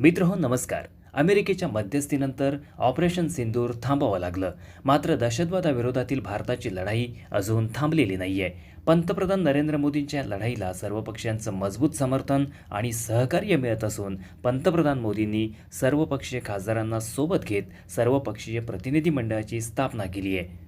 मित्र हो नमस्कार. अमेरिकेच्या मध्यस्थीनंतर ऑपरेशन सिंदूर थांबावं लागलं. मात्र दहशतवादाविरोधातील भारताची लढाई अजून थांबलेली नाहीये. पंतप्रधान नरेंद्र मोदींच्या लढाईला सर्व पक्षांचं मजबूत समर्थन आणि सहकार्य मिळत असून पंतप्रधान मोदींनी सर्वपक्षीय खासदारांना सोबत घेत सर्वपक्षीय प्रतिनिधी मंडळाची स्थापना केली आहे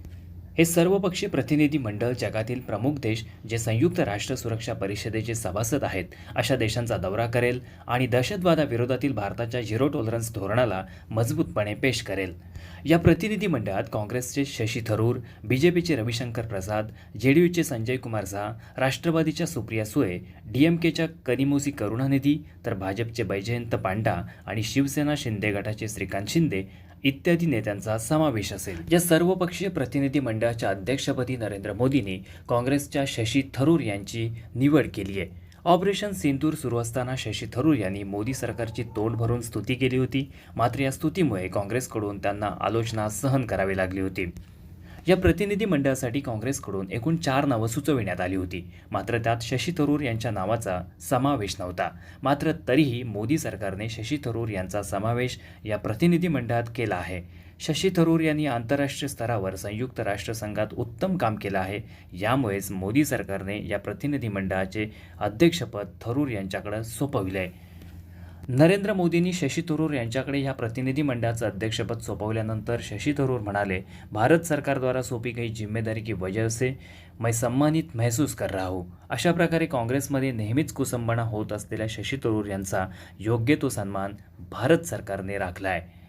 हे सर्वपक्षी प्रतिनिधी मंडळ जगातील प्रमुख देश जे संयुक्त राष्ट्र सुरक्षा परिषदेचे सभासद आहेत अशा देशांचा दौरा करेल आणि दहशतवादाविरोधातील भारताच्या झिरो टॉलरन्स धोरणाला मजबूतपणे पेश करेल. या प्रतिनिधी मंडळात काँग्रेसचे शशी थरूर बी जे पीचे रविशंकर प्रसाद जे डी यूचे संजय कुमार झा राष्ट्रवादीच्या सुप्रिया सुळे डी एम केच्या कनिमोसी करुणानिधी तर भाजपचे बैजयंत पांडा आणि शिवसेना शिंदे गटाचे श्रीकांत शिंदे इत्यादी नेत्यांचा समावेश असेल. या सर्वपक्षीय प्रतिनिधी मंडळाच्या अध्यक्षपदी नरेंद्र मोदींनी काँग्रेसच्या शशी थरूर यांची निवड केली आहे. ऑपरेशन सिंदूर सुरू असताना शशी थरूर यांनी मोदी सरकारची तोंड भरून स्तुती केली होती. मात्र या स्तुतीमुळे काँग्रेसकडून त्यांना आलोचना सहन करावी लागली होती. या प्रतिनिधी मंडळासाठी काँग्रेसकडून एकूण चार नावं सुचविण्यात आली होती. मात्र त्यात शशी थरूर यांच्या नावाचा समावेश नव्हता. मात्र तरीही मोदी सरकारने शशी थरूर यांचा समावेश या प्रतिनिधी मंडळात केला आहे. शशी थरूर यांनी आंतरराष्ट्रीय स्तरावर संयुक्त राष्ट्रसंघात उत्तम काम केलं आहे. यामुळेच मोदी सरकारने या प्रतिनिधी मंडळाचे अध्यक्षपद थरूर यांच्याकडे सोपविले आहे. नरेंद्र मोदींनी शशी थरूर यांच्याकडे ह्या प्रतिनिधी मंडळाचं अध्यक्षपद सोपवल्यानंतर शशी थरूर म्हणाले भारत सरकारद्वारा सोपी काही जिम्मेदारी की वजह से मैं सम्मानित महसूस कर रहा हूँ. अशा प्रकारे काँग्रेसमध्ये नेहमीच कुसंबना होत असलेल्या शशी थरूर यांचा योग्य तो सन्मान भारत सरकारने राखला आहे.